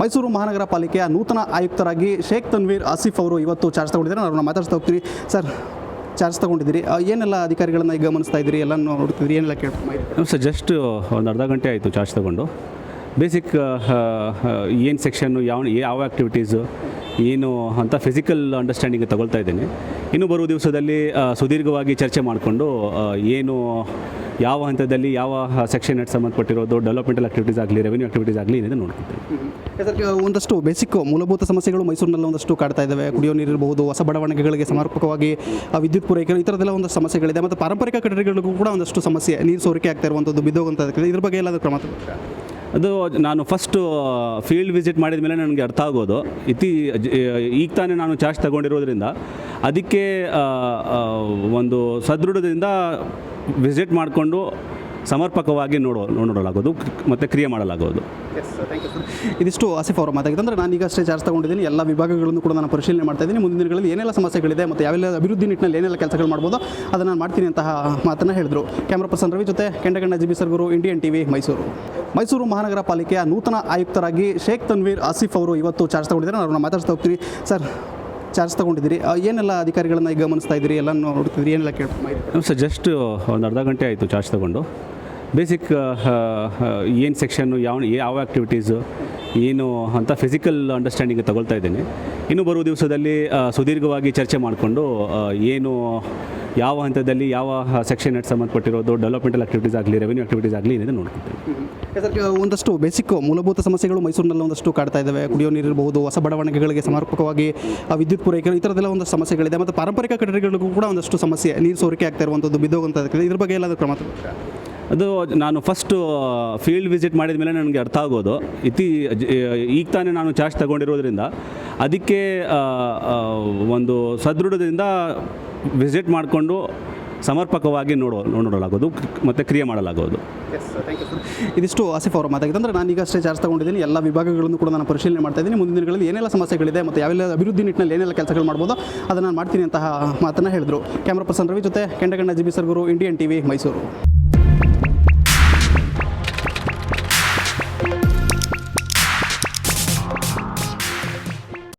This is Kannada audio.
ಮೈಸೂರು ಮಹಾನಗರ ಪಾಲಿಕೆಯ ನೂತನ ಆಯುಕ್ತರಾಗಿ ಶೇಖ್ ತನ್ವೀರ್ ಆಸಿಫ್ ಅವರು ಇವತ್ತು ಚಾರ್ಜ್ ತಗೊಂಡಿದ್ದಾರೆ. ನಾವು ಮಾತಾಡ್ತಾ ಹೋಗ್ತೀರಿ. ಸರ್, ಚಾರ್ಜ್ ತಗೊಂಡಿದ್ದೀರಿ. ಏನೆಲ್ಲ ಅಧಿಕಾರಿಗಳನ್ನ ಈಗ ಗಮನಿಸ್ತಾ ಇದ್ದೀರಿ? ಎಲ್ಲ ನೋಡ್ತಿದ್ದೀರಿ. ಏನೆಲ್ಲ ಕೇಳ್ತಾ ಸರ್ ಜಸ್ಟ್ ಒಂದು ಅರ್ಧ ಗಂಟೆ ಆಯಿತು ಚಾರ್ಜ್ ತಗೊಂಡು. ಬೇಸಿಕ್ ಏನು ಸೆಕ್ಷನ್ನು ಯಾವ ಯಾವ ಆ್ಯಕ್ಟಿವಿಟೀಸು ಏನು ಅಂತ ಫಿಸಿಕಲ್ ಅಂಡರ್ಸ್ಟ್ಯಾಂಡಿಂಗ್ ತಗೊಳ್ತಾ ಇದ್ದೀನಿ. ಇನ್ನು ಬರುವ ದಿವಸದಲ್ಲಿ ಸುದೀರ್ಘವಾಗಿ ಚರ್ಚೆ ಮಾಡಿಕೊಂಡು ಏನು ಯಾವ ಹಂತದಲ್ಲಿ ಯಾವ ಸೆಕ್ಷನ್ ಎಟ್ ಸಂಬಂಧಪಟ್ಟಿರೋದು ಡೆವಲಪ್ಮೆಂಟಲ್ ಆಕ್ಟಿವಿಟೀಸ್ ಆಗಲಿ ರೆವೆನ್ಯೂ ಆಕ್ಟಿವಿಟೀಸ್ ಆಗಲಿ ಏನಿದೆ ನೋಡ್ಕೊಳ್ತೀನಿ ಸರ್ ಒಂದಷ್ಟು ಬೇಸಿಕ್ ಮೂಲಭೂತ ಸಮಸ್ಯೆಗಳು ಮೈಸೂರಿನಲ್ಲಿ ಒಂದಷ್ಟು ಕಾಡ್ತಾ ಇದ್ದಾವೆ ಕುಡಿಯೋ ನೀರು ಇರಬಹುದು, ಹೊಸ ಬಡವಣಿಗೆಗಳಿಗೆ ಸಮರ್ಪಕವಾಗಿ ವಿದ್ಯುತ್ ಪೂರೈಕೆ, ಈ ಥರದ್ದೆಲ್ಲ ಒಂದು ಸಮಸ್ಯೆಗಳಿದೆ. ಮತ್ತು ಪಾರಂಪರಿಕ ಕಟ್ಟಡಗಳಿಗೂ ಕೂಡ ಒಂದಷ್ಟು ಸಮಸ್ಯೆ, ನೀರು ಸೋರಿಕೆ ಆಗ್ತಾ ಇರುವಂಥದ್ದು ಬಿದ್ದೋಗಂಥದ್ದು ಇದ್ರ ಬಗ್ಗೆ ಎಲ್ಲಾದರೂ ಕ್ರಮ? ಅದು ನಾನು ಫಸ್ಟು ಫೀಲ್ಡ್ ವಿಸಿಟ್ ಮಾಡಿದ ಮೇಲೆ ನನಗೆ ಅರ್ಥ ಆಗೋದು. ಇತಿ ಈಗ ತಾನೇ ನಾನು ಚಾರ್ಜ್ ತಗೊಂಡಿರೋದ್ರಿಂದ ಅದಕ್ಕೆ ಒಂದು ಸದೃಢದಿಂದ ವಿಸಿಟ್ ಮಾಡಿಕೊಂಡು ಸಮರ್ಪಕವಾಗಿ ನೋಡೋ, ನೋಡಲಾಗೋದು, ಮತ್ತು ಕ್ರಿಯೆ ಮಾಡಲಾಗೋದು. ಇದಿಷ್ಟು ಆಸೆ ಫಾರ್ ಮಾತಾಗಿದೆ. ಅಂದರೆ ನಾನು ಈಗಷ್ಟೇ ಚಾರ್ಜ್ ತಗೊಂಡಿದ್ದೀನಿ. ಎಲ್ಲ ವಿಭಾಗಗಳನ್ನು ಕೂಡ ನಾನು ಪರಿಶೀಲನೆ ಮಾಡ್ತಾ ಇದ್ದೀನಿ. ಮುಂದಿನ ದಿನಗಳಲ್ಲಿ ಏನೆಲ್ಲ ಸಮಸ್ಯೆಗಳಿದೆ ಮತ್ತು ಯಾವೆಲ್ಲ ಅಭಿವೃದ್ಧಿ ನಿಟ್ಟಿನಲ್ಲಿ ಏನೆಲ್ಲ ಕೆಲಸಗಳು ಮಾಡ್ಬೋದು, ಅದನ್ನು ನಾನು ಮಾಡ್ತೀನಿ ಅಂತಹ ಮಾತನ್ನು ಹೇಳಿದರು. ಕ್ಯಾಮ್ರಾ ಪರ್ಸನ್ ರವಿ ಜೊತೆ Kendaganna G B Sarguru Indian TV Mysuru Mysuru ಮಹಾನಗರ ಪಾಲಿಕೆಯ ನೂತನ ಆಯುಕ್ತರಾಗಿ ಶೇಖ್ ತನ್ವೀರ್ ಆಸಿಫ್ ಅವರು ಇವತ್ತು ಚಾರ್ಜ್ ತಗೊಂಡಿದ್ದಾರೆ. ನಾವು ಮಾತಾಡ್ತಾ ಹೋಗ್ತೀವಿ. ಸರ್, ಚಾರ್ಜ್ ತಗೊಂಡಿದ್ದೀರಿ. ಏನೆಲ್ಲ ಅಧಿಕಾರಿಗಳನ್ನ ಈಗ ಗಮನಿಸ್ತಾ ಇದ್ದೀರಿ ಎಲ್ಲ ನೋಡ್ತಿದ್ದೀರಿ ಏನೆಲ್ಲ ಕೇಳ್ತಾ ಸರ್ ಜಸ್ಟ್ ಒಂದು ಅರ್ಧ ಗಂಟೆ ಆಯಿತು ಚಾರ್ಜ್ ತಗೊಂಡು. ಬೇಸಿಕ್ ಏನು ಸೆಕ್ಷನ್ನು ಯಾವ ಯಾವ ಆ್ಯಕ್ಟಿವಿಟೀಸು ಏನು ಅಂತ ಫಿಸಿಕಲ್ ಅಂಡರ್ಸ್ಟ್ಯಾಂಡಿಂಗ್ ತಗೊಳ್ತಾ ಇದ್ದೇನೆ. ಇನ್ನು ಬರುವ ದಿವಸದಲ್ಲಿ ಸುದೀರ್ಘವಾಗಿ ಚರ್ಚೆ ಮಾಡಿಕೊಂಡು ಏನು ಯಾವ ಹಂತದಲ್ಲಿ ಯಾವ ಸೆಕ್ಷನ್ ಎಟ್ ಸಂಬಂಧಪಟ್ಟಿರೋದು ಡೆವಲಪ್ಮೆಂಟಲ್ ಆಕ್ಟಿವಿಟೀಸ್ ಆಗಲಿ ರೆವೆನ್ಯೂ ಆಕ್ಟಿವಿಟೀಸ್ ಆಗಲಿ ಏನಿದೆ ನೋಡ್ಕೊಳ್ತೀವಿ ಸರ್ ಒಂದಷ್ಟು ಬೇಸಿಕ್ ಮೂಲಭೂತ ಸಮಸ್ಯೆಗಳು ಮೈಸೂರಿನಲ್ಲಿ ಒಂದಷ್ಟು ಕಾಡ್ತಾ ಇದ್ದಾವೆ. ಕುಡಿಯೋ ನೀರು ಇರಬಹುದು ಹೊಸ ಬಡಾವಣೆಗಳಿಗೆ ಸಮರ್ಪಕವಾಗಿ ವಿದ್ಯುತ್ ಪೂರೈಕೆ, ಈ ಥರದ್ದೆಲ್ಲ ಒಂದು ಸಮಸ್ಯೆಗಳಿದೆ. ಮತ್ತು ಪಾರಂಪರಿಕ ಕಟ್ಟಡಗಳಿಗೂ ಕೂಡ ಒಂದಷ್ಟು ಸಮಸ್ಯೆ, ನೀರು ಸೋರಿಕೆ ಆಗ್ತಾ ಇರುವಂಥದ್ದು ಬಿದ್ದೋಗಂಥದ್ದು ಇದ್ರ ಬಗ್ಗೆ ಎಲ್ಲಾದರೂ ಕ್ರಮ? ಅದು ನಾನು ಫಸ್ಟು ಫೀಲ್ಡ್ ವಿಸಿಟ್ ಮಾಡಿದ ಮೇಲೆ ನನಗೆ ಅರ್ಥ ಆಗೋದು. ಇತಿ ಈಗ ತಾನೇ ನಾನು ಚಾರ್ಜ್ ತಗೊಂಡಿರೋದ್ರಿಂದ ಅದಕ್ಕೆ ಒಂದು ಸದೃಢದಿಂದ ವಿಸಿಟ್ ಮಾಡಿಕೊಂಡು ಸಮರ್ಪಕವಾಗಿ ನೋಡೋ, ನೋಡಲಾಗೋದು, ಮತ್ತು ಕ್ರಿಯೆ ಮಾಡಲಾಗೋದು. ಇದಿಷ್ಟು ಆಸಿಫ್ ಅವರ ಮಾತಾಗಿದೆ ಅಂದರೆ ನಾನು ಈಗಷ್ಟೇ ಚಾರ್ಜ್ ತಗೊಂಡಿದ್ದೀನಿ. ಎಲ್ಲ ವಿಭಾಗಗಳನ್ನು ಕೂಡ ನಾನು ಪರಿಶೀಲನೆ ಮಾಡ್ತಾ ಇದ್ದೀನಿ. ಮುಂದಿನ ದಿನಗಳಲ್ಲಿ ಏನೆಲ್ಲ ಸಮಸ್ಯೆಗಳಿದೆ ಮತ್ತು ಯಾವೆಲ್ಲ ಅಭಿವೃದ್ಧಿ ನಿಟ್ಟಿನಲ್ಲಿ ಏನೆಲ್ಲ ಕೆಲಸಗಳು ಮಾಡ್ಬೋದು ಅದನ್ನು ನಾನು ಮಾಡ್ತೀನಿ ಅಂತಹ ಮಾತನ್ನು ಹೇಳಿದರು. ಕ್ಯಾಮ್ರಾ ಪರ್ಸನ್ ರವಿ ಜೊತೆ Kendaganna G B Sarguru Indian TV Mysuru